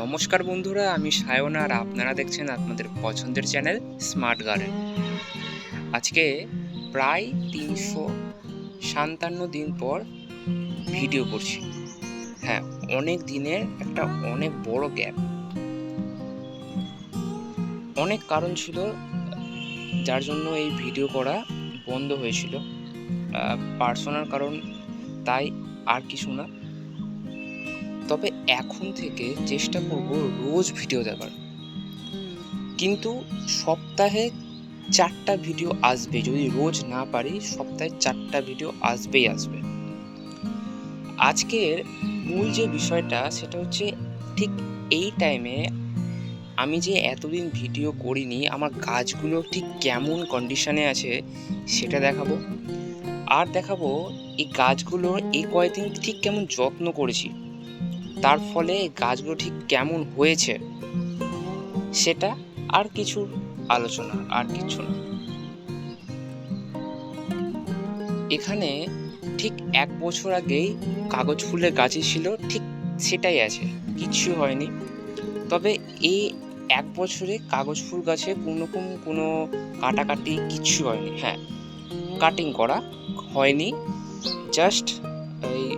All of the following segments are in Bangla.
নমস্কার বন্ধুরা, আমি সায়ন আর আপনারা দেখছেন আপনাদের পছন্দের চ্যানেল স্মার্ট গার্ডেন। আজকে প্রায় তিনশো সাতান্ন দিন পর ভিডিও করছি। হ্যাঁ অনেক দিনের একটা অনেক বড় গ্যাপ। অনেক কারণ ছিল, যার জন্য এই ভিডিও করা বন্ধ হয়েছিল। পার্সোনাল কারণ, তাই আর কিছু না। তবে এখন থেকে চেষ্টা করব রোজ ভিডিও দেওয়ার কিন্তু সপ্তাহে চারটা ভিডিও আসবে। যদি রোজ না পারি সপ্তাহে চারটা ভিডিও আসবেই আসবে। আজকের মূল যে বিষয়টা সেটা হচ্ছে ঠিক এই টাইমে আমি যে এতদিন ভিডিও করিনি আমার গাছগুলো ঠিক কেমন কন্ডিশনে আছে সেটা দেখাবো। আর দেখাবো এই গাছগুলোর এই কয়েকদিন ঠিক কেমন যত্ন করেছি। তার ফলে গাছগুলো ঠিক কেমন হয়েছে সেটা আর কিছু আলোচনা, আর কিছু না। এখানে ঠিক এক বছর আগেই কাগজ ফুলের গাছই ছিল, ঠিক সেটাই আছে, কিচ্ছু হয়নি। তবে এই এক বছরে কাগজ ফুল গাছে কোনোরকম কোনো কাটাকাটি কিচ্ছু হয়নি হ্যাঁ কাটিং করা হয়নি। জাস্ট এই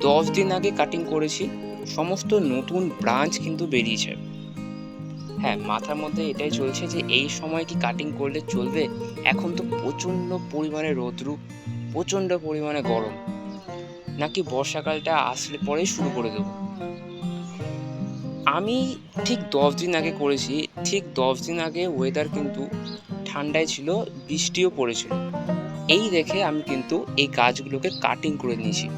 দশ দিন আগে কাটিং করেছি। সমস্ত নতুন ব্রাঞ্চ কিন্তু বেরিয়েছে। হ্যাঁ মাথার মধ্যে এটাই চলছে যে এই সময় কি কাটিং করলে চলবে, এখন তো প্রচণ্ড পরিমাণে রোদ্রু, প্রচণ্ড পরিমাণে গরম। নাকি বর্ষাকালটা আসলে পরেই শুরু করে দেবো? আমি ঠিক দশ দিন আগে করেছি, ঠিক দশ দিন আগে ওয়েদার কিন্তু ঠান্ডায় ছিল, বৃষ্টিও পড়েছিল। এই দেখে আমি কিন্তু এই গাছগুলোকে কাটিং করে নিয়েছি।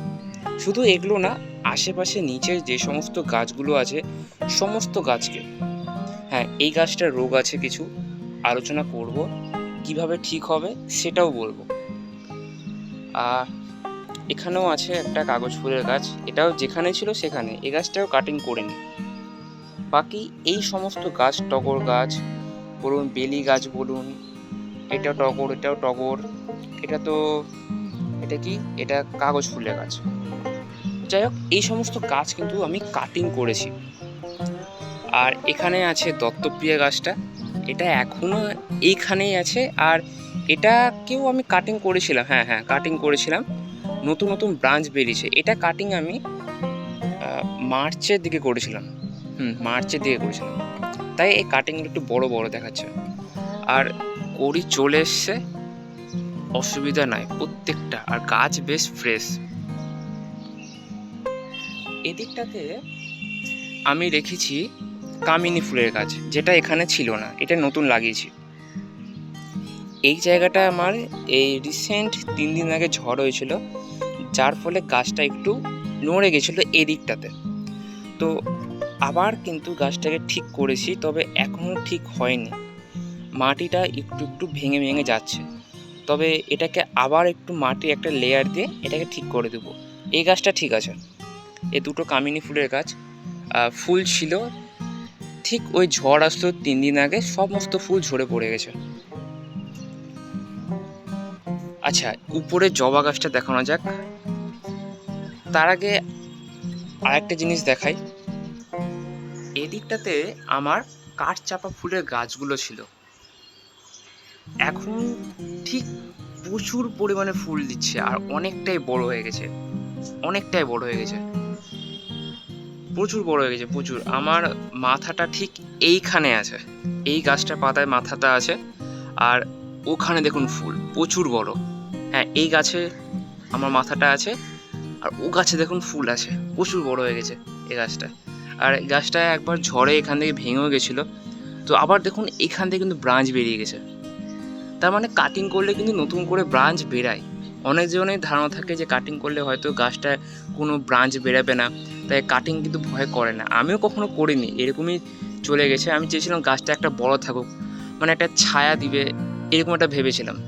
শুধু এগুলো না, আশেপাশে নিচের যে সমস্ত গাছগুলো আছে, সমস্ত গাছকে। হ্যাঁ এই গাছটার রোগ আছে কিছু, আলোচনা করব, কীভাবে ঠিক হবে সেটাও বলব। আর এখানেও আছে একটা কাগজ ফুলের গাছ, এটাও যেখানে ছিল সেখানে এই গাছটাও কাটিং করিনি বাকি এই সমস্ত গাছ, টগর গাছ, বলুন বেলি গাছ বলুন, এটাও টগর এটাও টগর, এটা তো এটা কি? এটা কাগজ ফুলের গাছ। যাই হোক এই সমস্ত গাছ কিন্তু আমি কাটিং করেছি। আর এখানে আছে দত্তপ্রিয়া গাছটা। এটা এখনও এইখানেই আছে। আর এটাকেও আমি কাটিং করেছিলাম। হ্যাঁ হ্যাঁ কাটিং করেছিলাম। নতুন নতুন ব্রাঞ্চ বেরিয়েছে। এটা কাটিং আমি মার্চের দিকে করেছিলাম। হুম, মার্চের দিকে করেছিলাম। তাই এই কাটিংগুলো একটু বড় বড় দেখাচ্ছে। আর কড়ি চলে এসছে। অসুবিধা নাই প্রত্যেকটা। আর গাছ বেশ ফ্রেশ এদিকটাতে আমি রেখেছি কামিনী ফুলের গাছ, যেটা এখানে ছিল না, এটা নতুন লাগিয়েছি। এই জায়গাটা আমার এই রিসেন্ট তিন দিন আগে ঝড় হয়েছিল, যার ফলে গাছটা একটু নড়ে গেছিল এদিকটাতে। তো আবার কিন্তু গাছটাকে ঠিক করেছি, তবে এখনও ঠিক হয়নি। মাটিটা একটু একটু ভেঙে ভেঙে যাচ্ছে। তবে এটাকে আবার একটু মাটি একটা লেয়ার দিয়ে এটাকে ঠিক করে দেবো। এই গাছটা ঠিক আছে। এই দুটো কামিনী ফুলের গাছ। ফুল ছিল। ঠিক ওই ঝড় আসলো তিন দিন আগে, সমস্ত ফুল ঝরে পড়ে গেছে। আচ্ছা উপরে জবা গাছটা দেখানো যাক। তার আগে আরেকটা জিনিস দেখাই। এদিকটাতে আমার কাঠ চাপা ফুলের গাছগুলো ছিল। এখন ঠিক প্রচুর পরিমাণে ফুল দিচ্ছে আর অনেকটাই বড় হয়ে গেছে। অনেকটাই বড় হয়ে গেছে। প্রচুর বড় হয়ে গেছে, প্রচুর। আমার মাথাটা ঠিক এইখানে আছে। এই গাছটার পাতায় মাথাটা আছে আর ওখানে দেখুন ফুল, প্রচুর বড়। হ্যাঁ এই গাছে আমার মাথাটা আছে আর ও গাছে দেখুন ফুল আছে, প্রচুর বড় হয়ে গেছে এই গাছটা। আর গাছটা একবার ঝড়ে এখান থেকে ভেঙেও গেছিল। তো আবার দেখুন এখান থেকে কিন্তু ব্রাঞ্চ বেরিয়ে গেছে। তার মানে কাটিং করলে কিন্তু নতুন করে ব্রাঞ্চ বেরায়। অনেক জনের ধারণা থাকে যে কাটিং করলে হয়তো গাছটা কোনো ব্রাঞ্চ বেরাবে না, তাই কাটিং কিন্তু ভয় করে না। আমিও কখনো করিনি, এরকমই চলে গেছে। আমি চেয়েছিলাম গাছটা একটা বড় থাকুক মানে একটা ছায়া দিবে, এরকম একটা ভেবেছিলাম।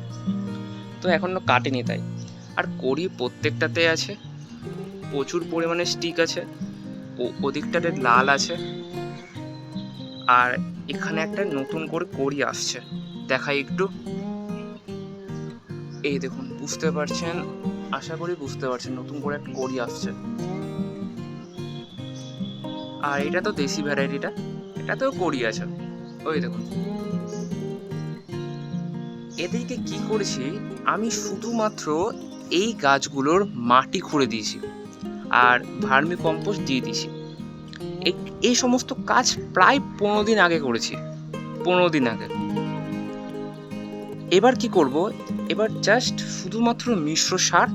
তো এখনও কাটেনি তাই। আর করি প্রত্যেকটাতে আছে, প্রচুর পরিমাণে স্টিক আছে, ও, ওদিকটাতে লাল আছে, আর এখানে একটা নতুন করে করি আসছে। দেখাই একটু। এই দেখুন, বুঝতে পারছেন? আশা করি বুঝতে পারছেন, নতুন করে একটা কড়ি আসছে। আর এটা তো দেশি ভ্যারাইটিটা এটা তো করি আছে। ওই দেখুন। এদেরকে কি করেছি? আমি শুধুমাত্র এই গাছগুলোর মাটি খুঁড়ে দিয়েছি আর ভার্মি কম্পোস্ট দিয়ে দিয়েছি। এই সমস্ত কাজ প্রায় পনেরো দিন আগে করেছি। পনেরো দিন আগে। এবার কি করব? এবার জাস্ট শুধুমাত্র মিশ্র সার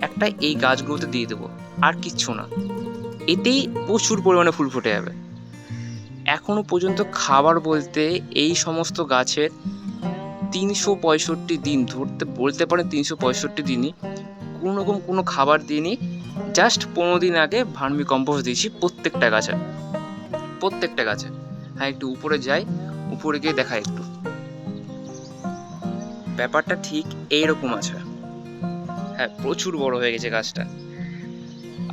একটা এই গাছগুলোতে দিয়ে দেবো, আর কিচ্ছু না। এতেই প্রচুর পরিমাণে ফুল ফুটে যাবে। এখনও পর্যন্ত খাবার বলতে এই সমস্ত গাছের তিনশো পঁয়ষট্টি দিন, ধরতে, বলতে পারেন তিনশো পঁয়ষট্টি দিনই কোনো রকম কোনো খাবার দিইনি জাস্ট পনেরো দিন আগে ভার্মি কম্পোস্ট দিয়েছি প্রত্যেকটা গাছে প্রত্যেকটা গাছে হ্যাঁ একটু উপরে যাই, উপরে গিয়ে দেখাই একটু। ব্যাপারটা ঠিক এইরকম আছে। হ্যাঁ প্রচুর বড় হয়ে গেছে গাছটা।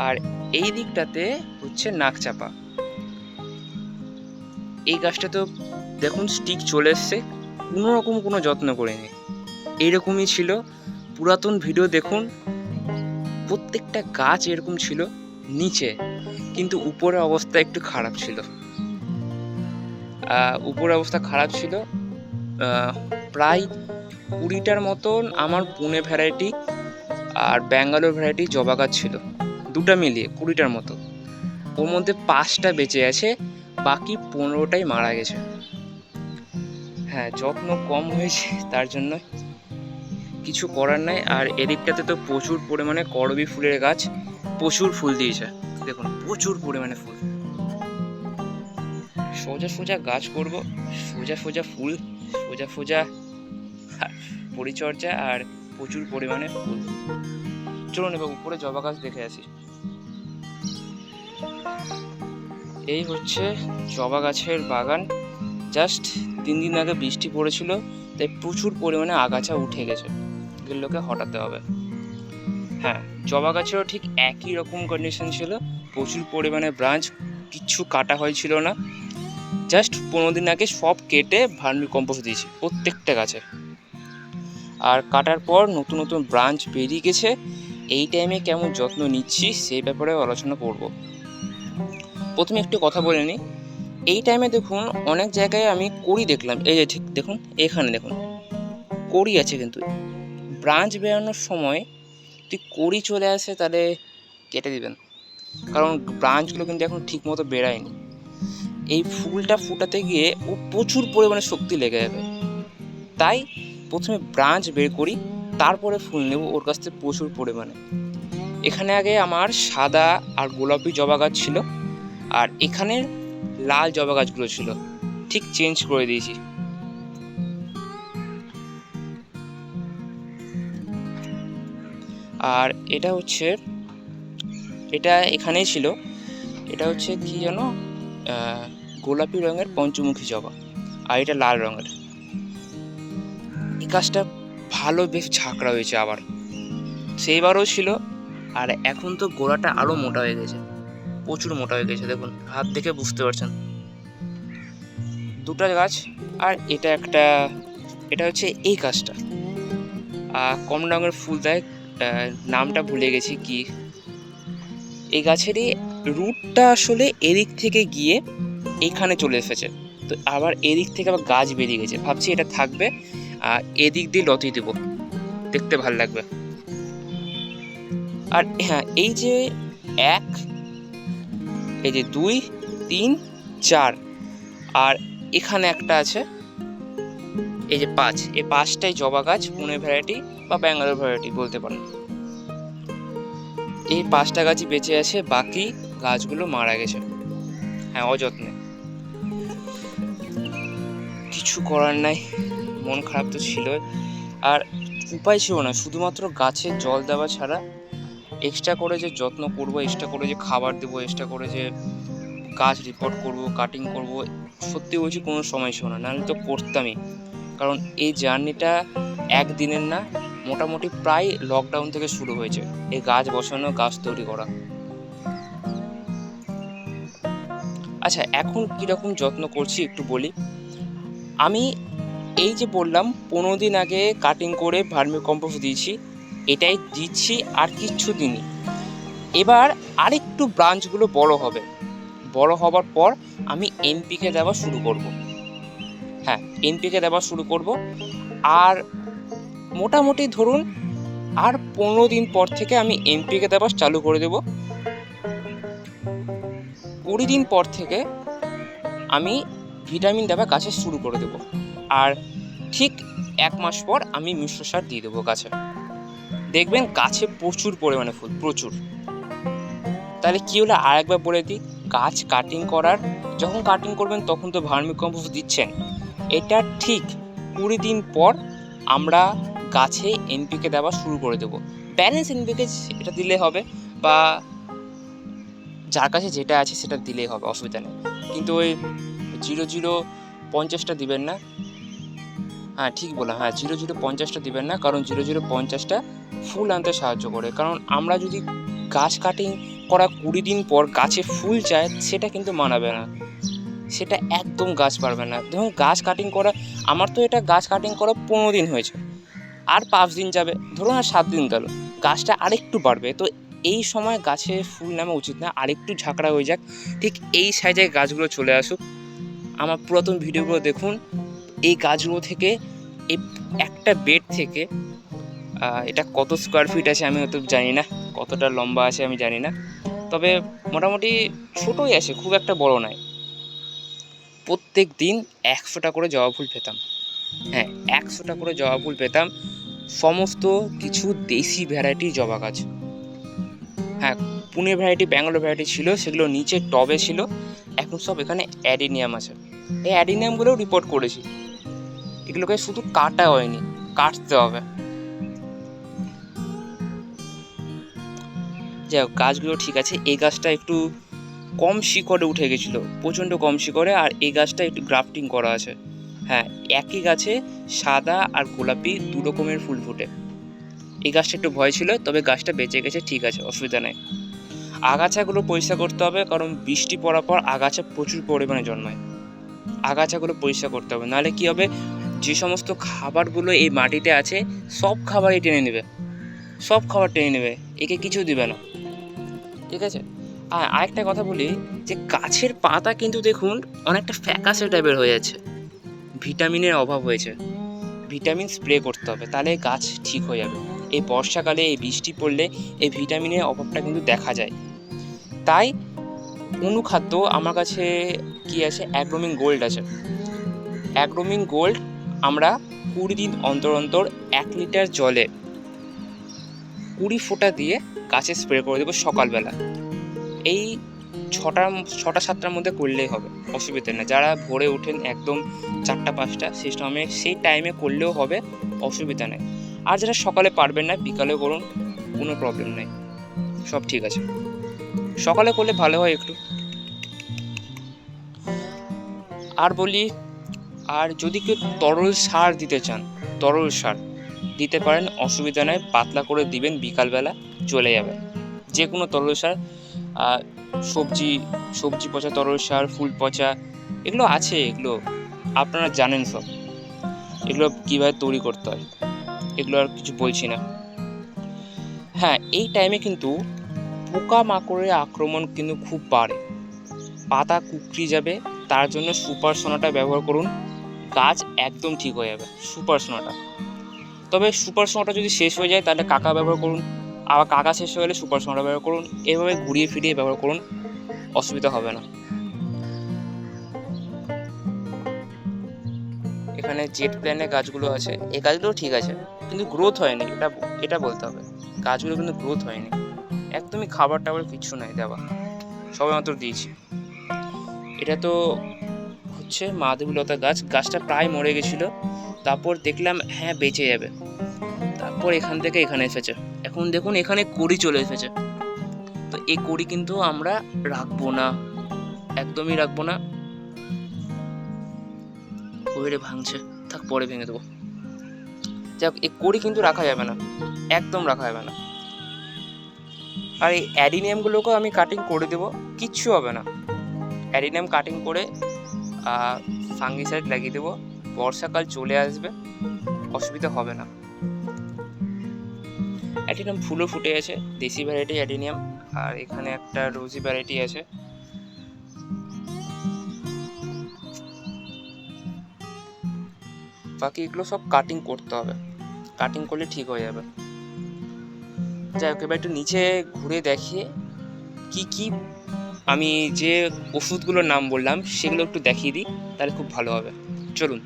আর এই দিকটাতে হচ্ছে নাকচাপা। এই গাছটা তো দেখুন স্টিক চলে এসছে, কোনো রকম কোনো যত্ন করিনি। এইরকমই ছিল, পুরাতন ভিডিও দেখুন, প্রত্যেকটা গাছ এরকম ছিল নিচে, কিন্তু উপরের অবস্থা একটু খারাপ ছিল। উপরের অবস্থা খারাপ ছিল প্রায় কুড়িটার মতন আমার পুনে ভ্যারাইটি আর ব্যাঙ্গালোর ভ্যারাইটি জবা গাছ ছিল। দুটা মিলিয়ে কুড়িটার মতো। ওর মধ্যে পাঁচটা বেঁচে আছে, বাকি পনেরোটাই মারা গেছে। হ্যাঁ যত্ন কম হয়েছে, তার জন্য কিছু করার নাই। আর এদিকটাতে তো প্রচুর পরিমাণে করবি ফুলের গাছ, প্রচুর ফুল দিয়েছে। দেখুন, প্রচুর পরিমাণে ফুল। সোজা সোজা গাছ করব, সোজা সোজা ফুল সোজা ফোজা পরিচর্যা আর প্রচুর পরিমাণে ফুল। চলুন এবার উপরে জবা গাছ দেখে আসি। এই হচ্ছে জবা গাছের বাগান। জাস্ট তিন দিন আগে বৃষ্টি পড়েছিল, তাই প্রচুর পরিমাণে আগাছা উঠে গেছে। এগুলোকে হটাতে হবে। হ্যাঁ জবা গাছেরও ঠিক একই রকম কন্ডিশন ছিল। প্রচুর পরিমাণে ব্রাঞ্চ কিচ্ছু কাটা হয়েছিল না। জাস্ট পনেরো দিন আগে সব কেটে ভার্মি কম্পোস্ট দিয়েছি, প্রত্যেকটা গাছে। আর কাটার পর নতুন নতুন ব্রাঞ্চ বেরিয়ে গেছে। এই টাইমে কেমন যত্ন নিচ্ছি সেই ব্যাপারে আলোচনা করব। প্রথমে একটু কথা বলে নিই। এই টাইমে দেখুন, অনেক জায়গায় আমি করি দেখলাম। এই যে ঠিক, দেখুন, এখানে দেখুন। করি আছে কিন্তু। ব্রাঞ্চ বেরানোর সময় যদি করি চলে আসে তাহলে কেটে দিবেন। কারণ ব্রাঞ্চগুলো কিন্তু এখন ঠিক মতো বেরায়নি। এই ফুলটা ফুটাতে গিয়ে ও প্রচুর পরিমাণে শক্তি লেগে যাবে। তাই প্রথমে ব্রাঞ্চ বের করি তারপরে ফুল নেব ওর কাছ থেকে প্রচুর পরিমাণে। এখানে আগে আমার সাদা আর গোলাপি জবা গাছ ছিল আর এখানে লাল জবা গাছগুলো ছিল। ঠিক চেঞ্জ করে দিয়েছি। আর এটা হচ্ছে এটা এখানেই ছিল। এটা হচ্ছে কি আহ, গোলাপি রঙের পঞ্চমুখী জবা, আর এটা লাল রঙের। এই গাছটা ভালো বেশ ঝাঁকড়া হয়েছে আবার। সেইবারও ছিল, আর এখন তো গোড়াটা আরও মোটা হয়ে গেছে, প্রচুর মোটা হয়ে গেছে, দেখুন, হাত দেখে বুঝতে পারছেন। দুটা গাছ, আর এটা একটা, এটা হচ্ছে এই গাছটা। কম রঙের ফুল দেয় নামটা ভুলে গেছি কি। এই গাছেরই রুটটা আসলে এদিক থেকে গিয়ে এখানে চলে এসেছে। তো আবার এদিক থেকে আবার গাছ বেরিয়ে গেছে। ভাবছি এটা থাকবে, আর এদিক দিয়ে লতি দেবো। দেখতে ভালো লাগবে। আর হ্যাঁ এই যে এক, এই যে দুই, তিন, চার, আর এখানে একটা আছে, এই যে পাঁচ। এই পাঁচটাই জবা গাছ পুনে ভ্যারাইটি বা ব্যাঙ্গালোর ভ্যারাইটি বলতে পারেন। এই পাঁচটা গাছই বেঁচে আছে, বাকি গাছগুলো মারা গেছে। হ্যাঁ অযত্নে। কিছু করার নাই। মন খারাপ তো ছিল আর উপায় ছিল না, শুধুমাত্র গাছে জল দেওয়া ছাড়া এক্সট্রা করে যে যত্ন করব এক্সট্রা করে যে খাবার দেবো এক্সট্রা করে যে গাছ রিপোর্ট করব কাটিং করব, সত্যি বলছি কোনো সময় ছিল না। নাহলে তো করতামই। কারণ এই জার্নিটা একদিনের না, মোটামুটি প্রায় লকডাউন থেকে শুরু হয়েছে। এই গাছ বসানো, গাছ তৈরি করা। আচ্ছা এখন কীরকম যত্ন করছি একটু বলি। আমি এই যে বললাম, পনেরো দিন আগে কাটিং করে ভার্মি কম্পোস্ট দিয়েছি, এটাই দিচ্ছি আর কিচ্ছু দিনই এবার আরেকটু ব্রাঞ্চগুলো বড় হবে। বড় হবার পর আমি এনপিকে দেওয়া শুরু করব। হ্যাঁ এনপিকে দেওয়া শুরু করব। আর মোটামুটি ধরুন, আর পনেরো দিন পর থেকে আমি এনপিকে দেওয়া চালু করে দেব। কুড়ি দিন পর থেকে আমি ভিটামিন দেওয়া গাছে শুরু করে দেব। আর ঠিক এক মাস পর আমি মিশ্র সার দিয়ে দেবো গাছে। দেখবেন গাছে প্রচুর পরিমাণে ফুল, প্রচুর। তাহলে কী হলো? আরেকবার বলে দিই, গাছ কাটিং করার, যখন কাটিং করবেন তখন তো ভার্মি কম্পোস্ট দিচ্ছেন। এটা ঠিক কুড়ি দিন পর আমরা গাছে এনপিকে দেওয়া শুরু করে দেবো। ব্যালেন্স এনপিকে এটা দিলে হবে বা যার কাছে যেটা আছে সেটা দিলেই হবে, অসুবিধা নেই। কিন্তু ওই জিরো জিরো পঞ্চাশটা দিবেন না? হ্যাঁ ঠিক বললাম। হ্যাঁ জিরো জিরো পঞ্চাশটা দিবেন না, কারণ জিরো জিরো পঞ্চাশটা ফুল আনতে সাহায্য করে। কারণ আমরা যদি গাছ কাটিং করা কুড়ি দিন পর গাছে ফুল চায় সেটা কিন্তু মানাবে না। সেটা একদম গাছ পারবে না। ধরুন গাছ কাটিং করা, আমার তো এটা গাছ কাটিং করা পনেরো দিন হয়েছে। আর পাঁচ দিন যাবে। ধরুন আর সাত দিন গেল। গাছটা আরেকটু বাড়বে। তো এই সময় গাছে ফুল নামা উচিত না। আরেকটু ঝাঁকড়া হয়ে যাক। ঠিক এই সাইজে গাছগুলো চলে আসুক। আমার পুরাতন ভিডিওগুলো দেখুন। এই গাছগুলো থেকে, এই একটা বেড থেকে এটা কত স্কোয়ার ফিট আছে আমি হয়তো জানি না, কতটা লম্বা আছে আমি জানি না। তবে মোটামুটি ছোটোই আছে, খুব একটা বড় নয় প্রত্যেক দিন একশোটা করে জবা ফুল পেতাম। হ্যাঁ একশোটা করে জবা ফুল পেতাম। সমস্ত কিছু দেশি ভ্যারাইটি জবা গাছ। হ্যাঁ পুনে ভ্যারাইটি ব্যাঙ্গালোর ভ্যারাইটি ছিল, সেগুলো নিচে টবে ছিল। এখন সব এখানে অ্যাডিনিয়াম আছে। এই অ্যাডিনিয়ামগুলোও রিপোর্ট করেছি। এগুলোকে শুধু কাটা হয়নি, কাটতে হবে। যাই হোক, গাছগুলো ঠিক আছে। এই গাছটা একটু কম শিকড়ে উঠে গেছিল, প্রচণ্ড কম শিকড়ে, আর এই গাছটা একটু গ্রাফটিং করা আছে। হ্যাঁ একই গাছে সাদা আর গোলাপি দু রকমের ফুল ফোটে। এই গাছটা একটু ভয় ছিল, তবে গাছটা বেঁচে গেছে, ঠিক আছে, অসুবিধা নেই। আগাছাগুলো পরিষ্কার করতে হবে, কারণ বৃষ্টি পড়ার পর আগাছা প্রচুর পরিমাণে জন্মায়। আগাছাগুলো পরিষ্কার করতে হবে। নাহলে কি হবে? যে সমস্ত খাবারগুলো এই মাটিতে আছে, সব খাবারই টেনে নেবে। সব খাবার টেনে নেবে। একে কিছু দিবে না। ঠিক আছে? আর আরেকটা কথা বলি, যে গাছের পাতা কিন্তু দেখুন অনেকটা ফ্যাকাসে টাইপের হয়ে যাচ্ছে। ভিটামিনের অভাব হয়েছে। ভিটামিন স্প্রে করতে হবে, তাহলে গাছ ঠিক হয়ে যাবে। এই বর্ষাকালে এই বৃষ্টি পড়লে এই ভিটামিনের অভাবটা কিন্তু দেখা যায়। তাই অনুখাদ্য আমার কাছে কি আছে? অ্যাগ্রোমিং গোল্ড আছে। অ্যাগ্রোমিং গোল্ড আমরা কুড়ি দিন অন্তর অন্তর এক লিটার জলে কুড়ি ফোঁটা দিয়ে গাছে স্প্রে করে দেবো সকালবেলা। এই ছটা ছটা, সাতটার মধ্যে করলেই হবে, অসুবিধা নেই। যারা ভোরে ওঠেন একদম চারটা, পাঁচটা, সেই সময়, সেই টাইমে করলেও হবে, অসুবিধা নেই। আর যারা সকালে পারবেন না, বিকালে করুন, কোনো প্রবলেম নেই। সব ঠিক আছে। সকালে করলে ভালো হয় একটু। আর বলি, আর যদি কেউ তরল সার দিতে চান, তরল সার, দিতে পারেন, অসুবিধা নেই, পাতলা করে দিবেন, বিকালবেলা চলে যাবে যে কোনো তরল সার সবজি সবজি পচা তরল সার, ফুল পচা, এগুলো আছে, এগুলো আপনারা জানেন সব। এগুলো কীভাবে তৈরি করতে হয়, এগুলো আর কিছু বলছি না। হ্যাঁ এই টাইমে কিন্তু পোকা মাকড়ের আক্রমণ কিন্তু খুব বাড়ে। পাতা কুকড়ি যাবে তার জন্য সুপার সোনাটা ব্যবহার করুন। গাছ একদম ঠিক হয়ে যাবে, সুপার সোনাটা। তবে সুপার সোনাটা যদি শেষ হয়ে যায়, তাহলে কাকা ব্যবহার করুন। আবার কাকা শেষ হয়ে গেলে সুপার সোনাটা ব্যবহার করুন। এভাবে ঘুরিয়ে ফিরিয়ে ব্যবহার করুন, অসুবিধা হবে না। এখানে জেট প্ল্যানের গাছগুলো আছে। এই গাছগুলো ঠিক আছে, কিন্তু গ্রোথ হয়নি, এটা এটা বলতে হবে। গাছগুলো কিন্তু গ্রোথ হয়নি। একদমই খাবার টাবার কিছু নাই, দেওয়া। সবে মাত্র দিয়েছি। এটা তো হচ্ছে মাধবীলতা গাছ, গাছটা প্রায় মরে গেছিল। তারপর দেখলাম হ্যাঁ বেঁচে যাবে। তারপর এখান থেকে এখানে এসেছে। এখন দেখুন, এখানে কড়ি চলে এসেছে। তো এই কড়ি কিন্তু আমরা রাখব না। একদমই রাখব না। কড়িটা ভাঙছে। থাক, পরে ভেঙে দেবো। যাক, এই কড়ি কিন্তু রাখা যাবে না। একদম রাখা যাবে না। আর এই অ্যাডিনিয়ামগুলোকেও আমি কাটিং করে দেবো। কিচ্ছু হবে না। অ্যাডিনাম কাটিং করে ফাঙ্গিসাইড লাগিয়ে দেবো। বর্ষাকাল চলে আসবে, অসুবিধা হবে না। অ্যাডিনিয়াম ফুলও ফুটে আছে, দেশি ভ্যারাইটি অ্যাডিনিয়াম আর এখানে একটা রোজি ভ্যারাইটি আছে। বাকি এগুলো সব কাটিং করতে হবে। কাটিং করলে ঠিক হয়ে যাবে। যাই হোক, এবার একটু নিচে ঘুরে দেখিয়ে কী কী আমি যে ওষুধগুলোর নাম বললাম, সেগুলো একটু দেখিয়ে দিই, তাহলে খুব ভালো হবে। চলুন।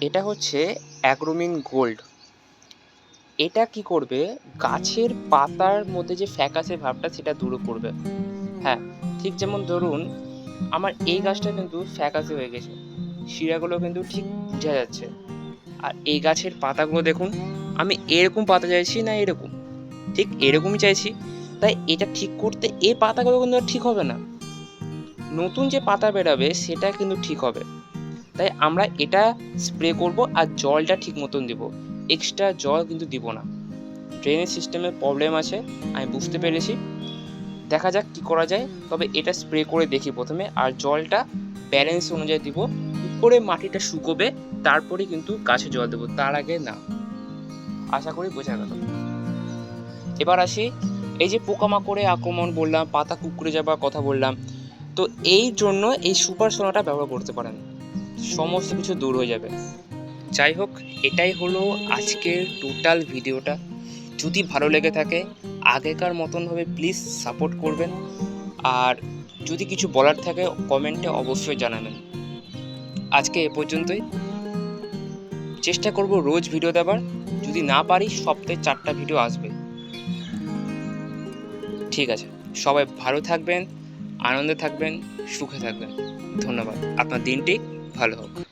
এটা হচ্ছে অ্যাগ্রোমিন গোল্ড। এটা কি করবে? গাছের পাতার মধ্যে যে ফ্যাকাসে ভাবটা, সেটা দূর করবে। হ্যাঁ ঠিক যেমন ধরুন, আমার এই গাছটা কিন্তু ফ্যাকাসে হয়ে গেছে। শিরাগুলো কিন্তু ঠিক বোঝা যাচ্ছে। আর এই গাছের পাতাগুলো দেখুন, আমি এরকম পাতা চাইছি না এরকম। ঠিক এরকমই চাইছি। তাই এটা ঠিক করতে এই পাতাগুলো কিন্তু ঠিক হবে না। নতুন যে পাতা বেরাবে, সেটা কিন্তু ঠিক হবে। তাই আমরা এটা স্প্রে করব আর জলটা ঠিক মতন দিব। এক্সট্রা জল কিন্তু দিব না। ড্রেনেজ সিস্টেমে প্রবলেম আছে, আমি বুঝতে পেরেছি। দেখা যাক কি করা যায়। তবে এটা স্প্রে করে দেখি প্রথমে। আর জলটা ব্যালেন্স অনুযায়ী দিব। উপরে মাটিটা শুকোবে তারপরে কিন্তু গাছে জল দেবো। তার আগে না। আশা করি বোঝা গেল। এবার আসি এই যে পোকামাকড়ে আক্রমণ বললাম, পাতা কুকুরে যাবার কথা বললাম, তো এই জন্য এই সুপার সোনাটা ব্যবহার করতে পারেন। সমস্ত কিছু দূর হয়ে যাবে। যাই হোক, এটাই হলো আজকের টোটাল ভিডিওটা। যদি ভালো লেগে থাকে, আগেকার মতনভাবে প্লিজ সাপোর্ট করবেন। আর যদি কিছু বলার থাকে, কমেন্টে অবশ্যই জানাবেন। আজকে এ পর্যন্তই। চেষ্টা করব রোজ ভিডিও দেবার। যদি না পারি, সপ্তাহে চারটা ভিডিও আসবে। ঠিক আছে। সবাই ভালো থাকবেন আনন্দে থাকবেন সুখে থাকবেন। ধন্যবাদ। আপনার দিনটি ভালো হোক।